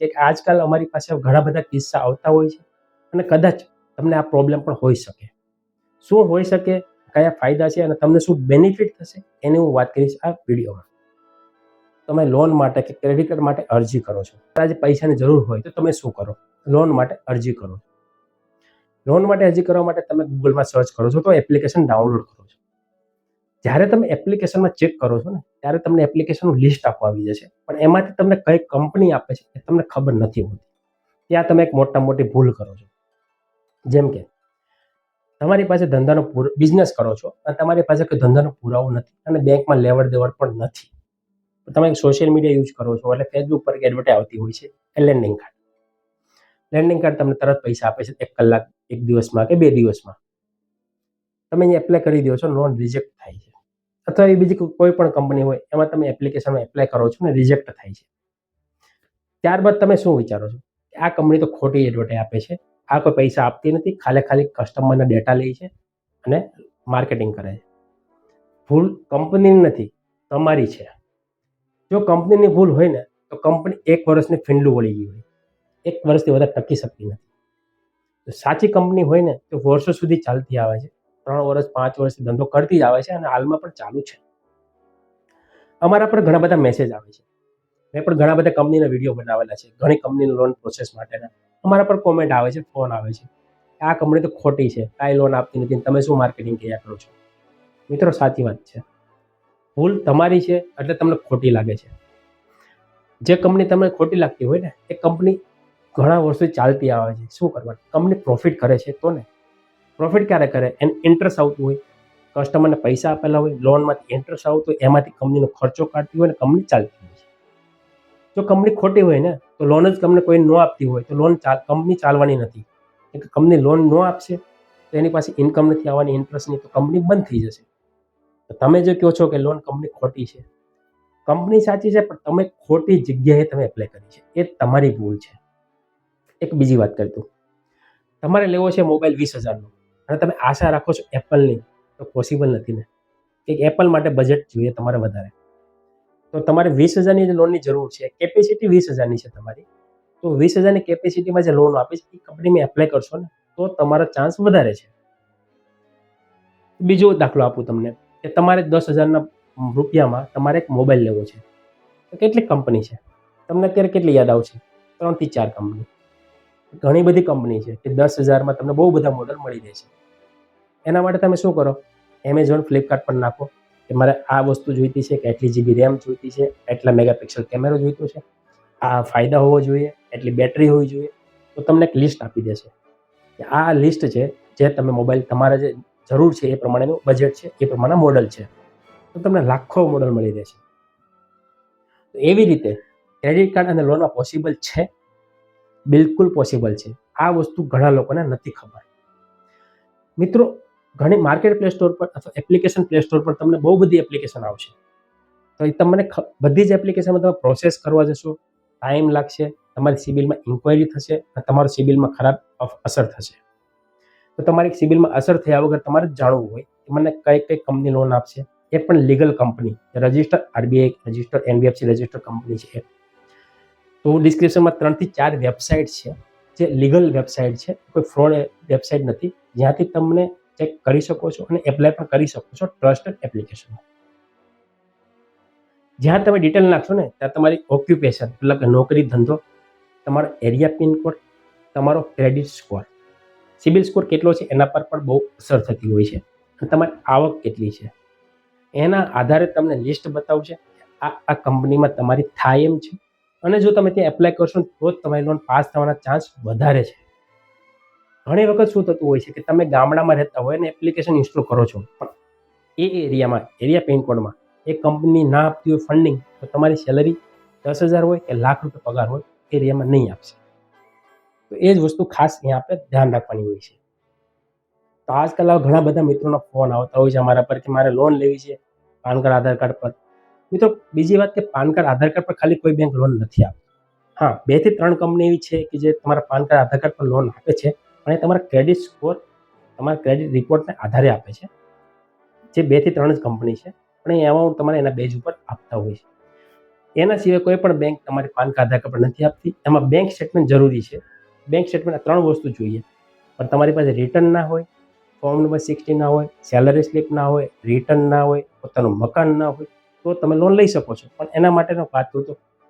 કે આજકાલ અમારી પાસે ઘણા બધા કિસ્સા આવતા હોય છે અને કદાચ તમને આ પ્રોબ્લેમ પણ હોઈ શકે. શું હોઈ શકે? કયા ફાયદા છે? અને તમને શું બેનિફિટ થશે? એની હું વાત કરીશ આ વિડીયોમાં. તમે લોન માટે કે ક્રેડિટ કાર્ડ માટે અરજી કરો છો. આજે પૈસાની જરૂર હોય તો તમે શું કરો? લોન માટે અરજી કરો. લોન માટે અરજી કરવા માટે તમે ગૂગલમાં સર્ચ કરો છો તો એપ્લિકેશન ડાઉનલોડ કરો છો. જ્યારે તમે એપ્લિકેશનમાં ચેક કરો છો ને, ત્યારે તમને એપ્લિકેશનનું લિસ્ટ આપવા આવી જશે. પણ એમાંથી તમને કઈ કંપની આપે છે એ તમને ખબર નથી હોતી. ત્યાં તમે એક મોટા મોટી ભૂલ કરો છો. જેમ કે, તમારી પાસે ધંધાનો બિઝનેસ કરો છો, અને તમારી પાસે કોઈ ધંધાનો પુરાવો નથી, અને બેંકમાં લેવડ દેવડ પણ નથી. તમે સોશિયલ મીડિયા યુઝ કરો છો, એટલે ફેસબુક પર એડવર્ટાઈઝ આવતી હોય છે, એ લેન્ડિંગ કાર્ડ લેન્ડિંગ કાર્ડ તમને તરત પૈસા આપે છે, એક કલાક, એક દિવસમાં કે બે દિવસમાં. તમે અહીંયા એપ્લાય કરી દો છો લોન રિજેક્ટ થાય છે. અથવા એ બીજી કોઈ પણ કંપની હોય, એમાં તમે એપ્લિકેશનમાં એપ્લાય કરો છો ને રિજેક્ટ થાય છે. ત્યારબાદ તમે શું વિચારો છો? કે આ કંપની તો ખોટી એડવર્ટાઈઝ આપે છે, આ કોઈ પૈસા આપતી નથી ખાલી ખાલી કસ્ટમરના ડેટા લે છે અને માર્કેટિંગ કરે છે. ભૂલ કંપનીની નથી, તમારી છે. જો કંપનીની ભૂલ હોય ને, તો કંપની એક વર્ષની ફીંડલું વળી ગઈ હોય. એક વર્ષથી વધારે ટકી શકતી નથી. સાચી કંપની હોય ને, તો વર્ષો સુધી ચાલતી આવે છે. ત્રણ વર્ષ, પાંચ વર્ષથી ધંધો કરતી જ આવે છે અને હાલમાં પણ ચાલુ છે. અમારા પર ઘણા બધા મેસેજ આવે છે. મેં પણ ઘણા બધા કંપનીના વીડિયો બનાવેલા છે. ઘણી કંપનીની લોન પ્રોસેસ માટેના. અમારા પર કોમેન્ટ આવે છે ફોન આવે છે. આ કંપની તો ખોટી છે. કાંઈ લોન આપતી નથી. તમે શું માર્કેટિંગ કર્યા કરો છો? મિત્રો, સાચી વાત છે. ભૂલ તમારી છે, એટલે તમને ખોટી લાગે છે. જે કંપની તમને ખોટી લાગતી હોય ને, એ કંપની ઘણા વર્ષોથી ચાલતી આવે છે. શું કરવાનું? કંપની પ્રોફિટ કરે છે તો ને? પ્રોફિટ ક્યારે કરે? એને ઇન્ટરેસ્ટ આવતું હોય. કસ્ટમરને પૈસા આપેલા હોય લોનમાંથી ઇન્ટરેસ્ટ આવતું હોય, એમાંથી કંપનીનો ખર્ચો કાઢતી હોય અને કંપની ચાલતી હોય છે. જો કંપની ખોટી હોય ને, તો લોન જ તમને કોઈ ન આપતી હોય, તો લોન ચાલ કંપની ચાલવાની નથી. કે કંપની લોન ન આપશે, તો એની પાસે ઇન્કમ નથી આવવાની ઇન્ટરેસ્ટ નહીં, તો કંપની બંધ થઈ જશે. તો તમે જે કહો છો કે લોન કંપની ખોટી છે. કંપની સાચી છે, પણ તમે ખોટી જગ્યાએ તમે એપ્લાય કરી છે. એ તમારી ભૂલ છે. એક બીજી વાત કરતું તમારે લેવો છે મોબાઈલ વીસ હજારનો. અને તમે આશા રાખો છો એપલની, તો પોસિબલ નથી ને. કે એપલ માટે બજેટ જોઈએ તમારે વધારે. તો તમારે વીસ હજારની લોનની જરૂર છે કેપેસિટી વીસ હજારની છે તમારી. તો વીસ હજારની કેપેસિટીમાં જે લોન આપે છે એ કંપનીમાં એપ્લાય કરશો ને, તો તમારો ચાન્સ વધારે છે. બીજો દાખલો આપું તમને, કે તમારે દસ હજારના રૂપિયામાં તમારે એક મોબાઈલ લેવો છે. તો કેટલી કંપની છે? તમને અત્યારે કેટલી યાદ આવશે? ત્રણથી ચાર કંપની ઘણી બધી કંપની છે કે દસ હજારમાં તમને બહુ બધા મોડલ મળી રહે છે. એના માટે તમે શું કરો? એમેઝોન ફ્લિપકાર્ટ પર નાખો કે મારે આ વસ્તુ જોઈતી છે કે એટલી જીબી રેમ જોઈતી છે એટલા મેગાપિક્સલ કેમેરો જોઈતો છે. આ ફાયદા હોવો જોઈએ એટલી બેટરી હોવી જોઈએ. તો તમને એક લિસ્ટ આપી દેશે કે આ લિસ્ટ છે જે તમે મોબાઈલ તમારે જે જરૂર છે એ પ્રમાણેનું બજેટ છે, એ પ્રમાણે મોડલ છે. તો તમને લાખો મોડલ મળી રહેશે એવી રીતે ક્રેડિટ કાર્ડ અને લોનમાં પોસિબલ છે બિલકુલ પોસિબલ છે. આ વસ્તુ ઘણા લોકોને નથી ખબર. મિત્રો, ઘણી માર્કેટ પ્લે સ્ટોર પર અથવા એપ્લિકેશન પ્લે સ્ટોર પર તમને બહુ બધી એપ્લિકેશન આવશે. તો એ તમને બધી જ એપ્લિકેશનમાં તમે પ્રોસેસ કરવા જશો ટાઈમ લાગશે, તમારી સિબિલમાં ઇન્ક્વાયરી થશે અને તમારું સિબિલમાં ખરાબ અસર થશે. તો તમારી સિબિલમાં અસર થયા વગર તમારે જાણવું હોય કે મને કઈ કઈ કંપની લોન આપશે. એ પણ legal company register RBI register NBFC register company છે એ. તો ડિસ્ક્રિપ્શનમાં ત્રણથી ચાર વેબસાઇટ છે, જે લીગલ વેબસાઇટ છે, કોઈ ફ્રોડ વેબસાઇટ નથી, જ્યાંથી તમને ચેક કરી શકો છો અને એપ્લાય પણ કરી શકો છો ટ્રસ્ટેડ એપ્લિકેશનમાં જ્યાં તમે ડિટેલ નાખશો ને, ત્યાં તમારી ઓક્યુપેશન એટલે કે નોકરી ધંધો, તમારો એરિયા પિનકોડ તમારો ક્રેડિટ સ્કોર સિબિલ સ્કોર કેટલો છે, એના પર પણ બહુ અસર થતી હોય છે અને તમારી આવક કેટલી છે. એના આધારે તમને લિસ્ટ બતાવશે આ આ કંપનીમાં તમારી થાય એમ છે અને જો તમે ત્યાં એપ્લાય કરશો તો જ તમારી લોન પાસ થવાના ચાન્સ વધારે છે. ઘણી વખત શું થતું હોય છે કે તમે ગામડામાં રહેતા હોય અને એપ્લિકેશન ઇન્સ્ટોલ કરો છો, પણ એ એરિયામાં, એરિયા પિનકોડમાં એ કંપની ના આપતી હોય ફંડિંગ તો તમારી સેલરી દસ હજાર હોય કે લાખ રૂપિયા પગાર હોય એરિયામાં નહીં આપશે. તો એ જ વસ્તુ ખાસ અહીંયા આપણે ધ્યાન રાખવાની હોય છે. તો આજકાલ ઘણા બધા મિત્રોના ફોન આવતા હોય છે અમારા પર કે મારે લોન લેવી છે, પાન કાર્ડ, આધાર કાર્ડ પર. મિત્રો, બીજી વાત કે પાન કાર્ડ, આધાર કાર્ડ પર ખાલી કોઈ બેંક લોન નથી આપતી. હા, બેથી ત્રણ કંપની એવી છે કે જે તમારા પાન કાર્ડ, આધાર કાર્ડ પર લોન આપે છે અને તમારા ક્રેડિટ સ્કોર તમારા ક્રેડિટ રિપોર્ટને આધારે આપે છે. જે બેથી ત્રણ જ કંપની છે, પણ એ અમાઉન્ટ તમારે એના બેઝ ઉપર આપતા હોય છે. એના સિવાય કોઈ પણ બેંક તમારી પાન કાર્ડ, આધાર કાર્ડ પર નથી આપતી. એમાં બેંક સ્ટેટમેન્ટ જરૂરી છે. બેંક સ્ટેટમેન્ટ ત્રણ વસ્તુ જોઈએ. પણ તમારી પાસે રિટર્ન ના હોય ફોર્મ નંબર સિક્સટી ના હોય સેલરી સ્લિપ ના હોય રિટર્ન ના હોય, પોતાનું મકાન ના હોય તો તમે લોન લઈ શકો છો. પણ એના માટેનો વાત તો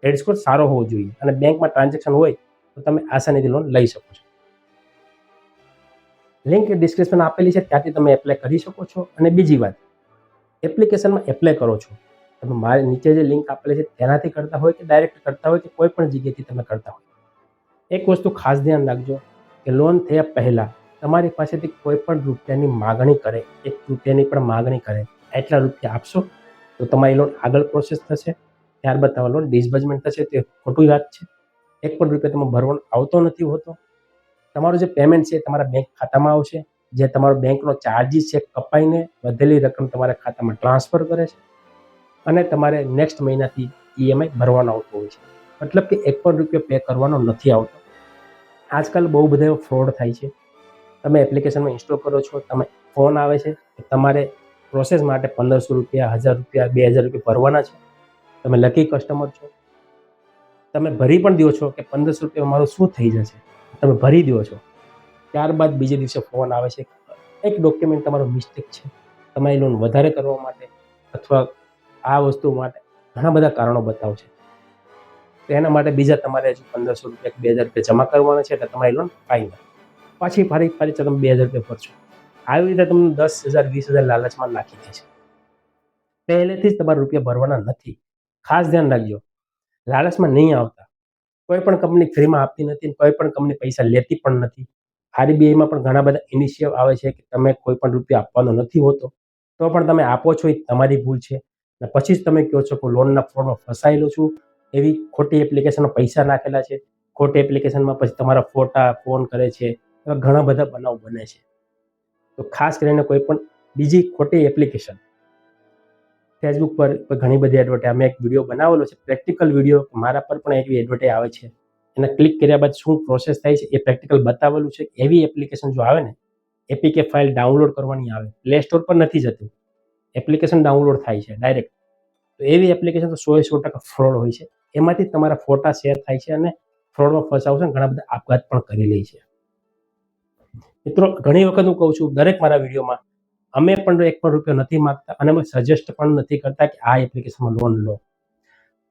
ક્રેડિટ સ્કોર સારો હોવો જોઈએ અને બેંકમાં ટ્રાન્ઝેક્શન હોય તો તમે આસાનીથી લોન લઈ શકો છો. લિંક ડિસ્ક્રિપ્શન આપેલી છે, ત્યાંથી તમે એપ્લાય કરી શકો છો. અને બીજી વાત એપ્લિકેશનમાં એપ્લાય કરો છો. તમે મારે નીચે જે લિંક આપેલી છે, તેનાથી કરતા હોય કે ડાયરેક્ટ કરતા હોય કે કોઈ પણ જગ્યાએથી તમે કરતા હોય. એક વસ્તુ ખાસ ધ્યાન રાખજો કે લોન થયા પહેલાં તમારી પાસેથી કોઈ પણ રૂપિયાની માગણી કરે, એક રૂપિયાની પણ માગણી કરે, એટલા રૂપિયા આપશો તો તમારી લોન આગળ પ્રોસેસ થશે, ત્યારબાદ તમારો લોન ડિસબર્જમેન્ટ થશે, તે ખોટી વાત છે. એક પણ રૂપિયા તમે ભરવાનો આવતો નથી હોતો. તમારું જે પેમેન્ટ છે તમારા બેંક ખાતામાં આવશે. જે તમારો બેંકનો ચાર્જિસ છે કપાઈને વધેલી રકમ તમારા ખાતામાં ટ્રાન્સફર કરે છે. અને તમારે નેક્સ્ટ મહિનાથી ઈએમઆઈ ભરવાનો આવતો હોય છે. મતલબ કે એક પણ રૂપિયો પે કરવાનો નથી આવતો. આજકાલ બહુ બધા ફ્રોડ થાય છે. તમે એપ્લિકેશનમાં ઇન્સ્ટોલ કરો છો, તમે ફોન આવે છે કે તમારે પ્રોસેસ માટે પંદરસો રૂપિયા, હજાર રૂપિયા, બે હજાર રૂપિયા ભરવાના છે. તમે લકી કસ્ટમર છો. તમે ભરી પણ દો છો કે પંદરસો રૂપિયા મારું શું થઈ જશે? તમે ભરી દો છો. ત્યારબાદ બીજે દિવસે ફોન આવે છે એક ડોક્યુમેન્ટ તમારો મિસ્ટેક છે. તમારી લોન વધારે કરવા માટે અથવા આ વસ્તુ માટે ઘણા બધા કારણો બતાવશે તો એના માટે બીજા તમારે હજુ પંદરસો રૂપિયા બે હજાર રૂપિયા જમા કરવાના છે એટલે તમારી લોન ફાઇનલ પાછી ફરી ફરી તમે બે હજાર રૂપિયા ભરશો. આવી રીતે તમને દસ હજાર, વીસ હજાર લાલચમાં નાખી દે છે. પહેલેથી જ તમારે રૂપિયા ભરવાના નથી. ખાસ ધ્યાન રાખજો. લાલચમાં નહીં આવતા. કોઈ પણ કંપની ફ્રીમાં આપતી નથી કોઈ પણ કંપની પૈસા લેતી પણ નથી. આરબીઆઈમાં પણ ઘણા બધા ઇનિશિયેટિવ આવે છે કે તમે કોઈ પણ રૂપિયા આપવાનો નથી હોતો. તો પણ તમે આપો છો એ તમારી ભૂલ છે. અને પછી જ તમે કહો છો કે લોનના ફ્રોડમાં ફસાયેલો છું. એવી ખોટી એપ્લિકેશનમાં પૈસા નાખેલા છે. ખોટી એપ્લિકેશનમાં પછી તમારા ફોટા ફોન કરે છે. એવા ઘણા બધા બનાવ બને છે. તો ખાસ કરીને કોઈ પણ બીજી ખોટી એપ્લિકેશન ફેસબુક પર ઘણી બધી એડવર્ટાઈ મેં એક વીડિયો બનાવેલો છે પ્રેક્ટિકલ વીડિયો મારા પર પણ એવી એડવર્ટાઈ આવે છે. એને ક્લિક કર્યા બાદ શું પ્રોસેસ થાય છે એ પ્રેક્ટિકલ બતાવેલું છે. એવી એપ્લિકેશન જો આવે ને એપીકે ફાઇલ ડાઉનલોડ કરવાની આવે. પ્લે સ્ટોર પર નથી જતું. એપ્લિકેશન ડાઉનલોડ થાય છે ડાયરેક્ટ તો એવી એપ્લિકેશન તો સોએ સો ટકા ફ્રોડ હોય છે. એમાંથી તમારા ફોટા શેર થાય છે અને ફ્રોડમાં ફસાવશે ઘણા બધા આપઘાત પણ કરી લે છે. મિત્રો, ઘણી વખત હું કહું છું, દરેક મારા વિડીયોમાં અમે પણ એક પણ રૂપિયો નથી માગતા અને અમે સજેસ્ટ પણ નથી કરતા કે આ એપ્લિકેશનમાં લોન લો.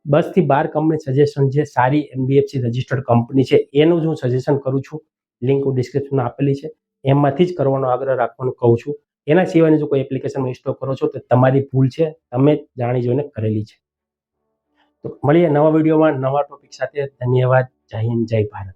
બસથી બાર કંપની સજેશન જે સારી એનબીએફસી રજિસ્ટર્ડ કંપની છે, એનું જ હું સજેશન કરું છું. લિંક હું ડિસ્ક્રિપ્શનમાં આપેલી છે. એમાંથી જ કરવાનો આગ્રહ રાખવાનું કહું છું. એના સિવાયની જો કોઈ એપ્લિકેશનમાં ઇન્સ્ટોલ કરો છો, તો તમારી ભૂલ છે. તમે જાણી જોઈને કરેલી છે. તો મળીએ નવા વિડીયોમાં નવા ટોપિક સાથે. ધન્યવાદ. જય હિન્દ, જય ભારત.